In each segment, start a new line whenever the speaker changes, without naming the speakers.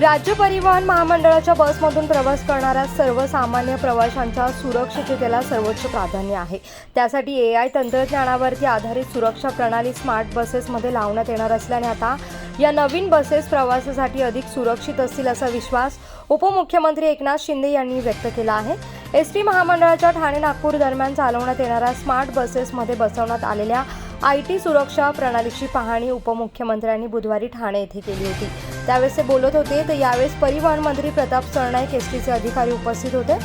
राज्य परिवहन महामंडळाच्या बसमधून प्रवास करणाऱ्या सर्वसामान्य प्रवाशांच्या सुरक्षिततेला सर्वोच्च प्राधान्य आहे. त्यासाठी ए आय तंत्रज्ञानावरती आधारित सुरक्षा प्रणाली स्मार्ट बसेसमध्ये लावण्यात येणार असल्याने आता या नवीन बसेस प्रवासासाठी अधिक सुरक्षित असतील असा विश्वास उपमुख्यमंत्री एकनाथ शिंदे यांनी व्यक्त केला आहे. एस टी महामंडळाच्या ठाणे नागपूर दरम्यान चालवण्यात येणाऱ्या स्मार्ट बसेसमध्ये बसवण्यात आलेल्या आय टी सुरक्षा प्रणालीची पाहणी उपमुख्यमंत्र्यांनी बुधवारी ठाणे येथे केली होती. त्यावेळेस ते बोलत होते. तर यावेळेस परिवहन मंत्री प्रताप सरनाईक एस टीचे अधिकारी उपस्थित होते.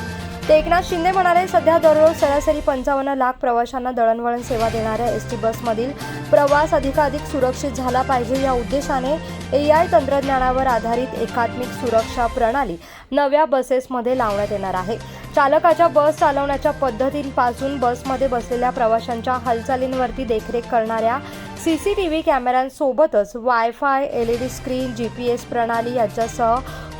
ते एकनाथ शिंदे म्हणाले सध्या दररोज सरासरी पंचावन्न लाख प्रवाशांना दळणवळण सेवा देणाऱ्या एस टी बसमधील प्रवास अधिकाधिक सुरक्षित झाला पाहिजे या उद्देशाने ए आय तंत्रज्ञानावर आधारित एकात्मिक सुरक्षा प्रणाली नव्या बसेसमध्ये लावण्यात येणार आहे. चालकाच्या बस चालवण्याच्या पद्धतींपासून बसमध्ये बसलेल्या प्रवाशांच्या हालचालींवरती देखरेख करणाऱ्या C C T V कॅमेऱ्यांसोबतच wifi L E D screen G P S प्रणाली यांच्यासह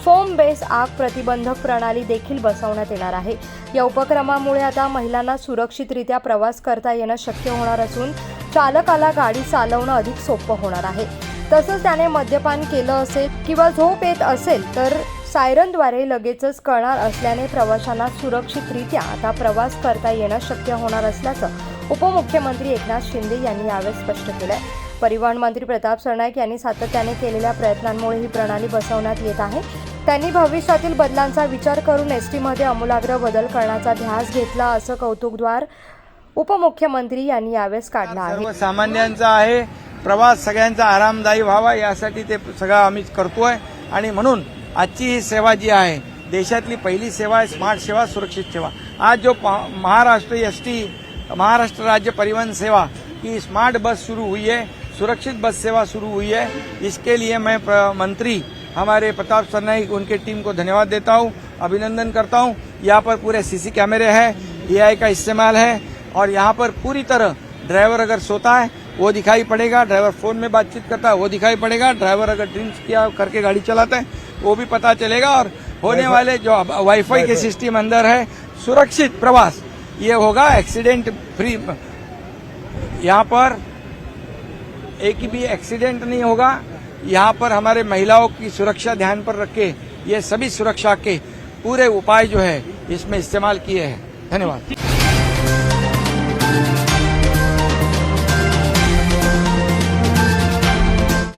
फोम बेस आग प्रतिबंधक प्रणाली देखील बसवण्यात येणार आहे. या उपक्रमामुळे आता महिलांना सुरक्षितरित्या प्रवास करता येणं शक्य होणार असून चालकाला गाडी चालवणं अधिक सोपं होणार आहे. तसंच त्याने मद्यपान केलं असेल किंवा झोप येत असेल तर सायरनद्वारे लगेचच कळणार असल्याने प्रवाशांना सुरक्षितरित्या आता प्रवास करता येणं शक्य होणार असल्याचं उपमुख्यमंत्री एकनाथ शिंदे यांनी यावेळी स्पष्ट केलं परिवहन मंत्री प्रताप सरनाईक यांनी सातत्याने केलेल्या प्रयत्नांमुळे ही प्रणाली बसवण्यात येत आहे. त्यांनी भविष्यातील बदलांचा विचार करून एस टीमध्ये आमूलाग्र बदल करण्याचा ध्यास घेतला असं कौतुकद्वार उपमुख्यमंत्री यांनी यावेळेस काढला आहे.
सामान्यांचा आहे प्रवास सगळ्यांचा आरामदायी व्हावा यासाठी ते सगळं आम्ही करतोय. आणि म्हणून आजची ही सेवा जी आहे देशातली पहिली सेवा आहे स्मार्ट सेवा सुरक्षित सेवा. आज जो महाराष्ट्र एस टी महाराष्ट्र राज्य परिवहन सेवा की स्मार्ट बस शुरू हुई है सुरक्षित बस सेवा शुरू हुई है। इसके लिए मैं मंत्री हमारे प्रताप सरनाईक उनके टीम को धन्यवाद देता हूँ अभिनंदन करता हूँ। यहाँ पर पूरे सीसी कैमरे हैं एआई का इस्तेमाल है और यहाँ पर पूरी तरह ड्राइवर अगर सोता है वो दिखाई पड़ेगा। ड्राइवर फ़ोन में बातचीत करता है वो दिखाई पड़ेगा। ड्राइवर अगर ड्रिंक्स किया करके गाड़ी चलाता है वो भी पता चलेगा और होने वाले जो वाईफाई के सिस्टम अंदर है सुरक्षित प्रवास। ये होगा एक्सीडेंट फ्री यहाँ पर एक भी एक्सीडेंट नहीं होगा। यहाँ पर हमारे महिलाओं की सुरक्षा ध्यान पर रख। के ये सभी सुरक्षा के पूरे उपाय जो है, इसमें इस्तेमाल किए हैं। धन्यवाद।